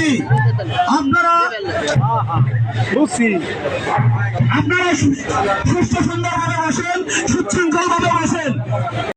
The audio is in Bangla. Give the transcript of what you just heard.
যদি আপনারা আপনারা সুস্থ সুন্দরভাবে আসেন সুশৃঙ্খলভাবে আসেন।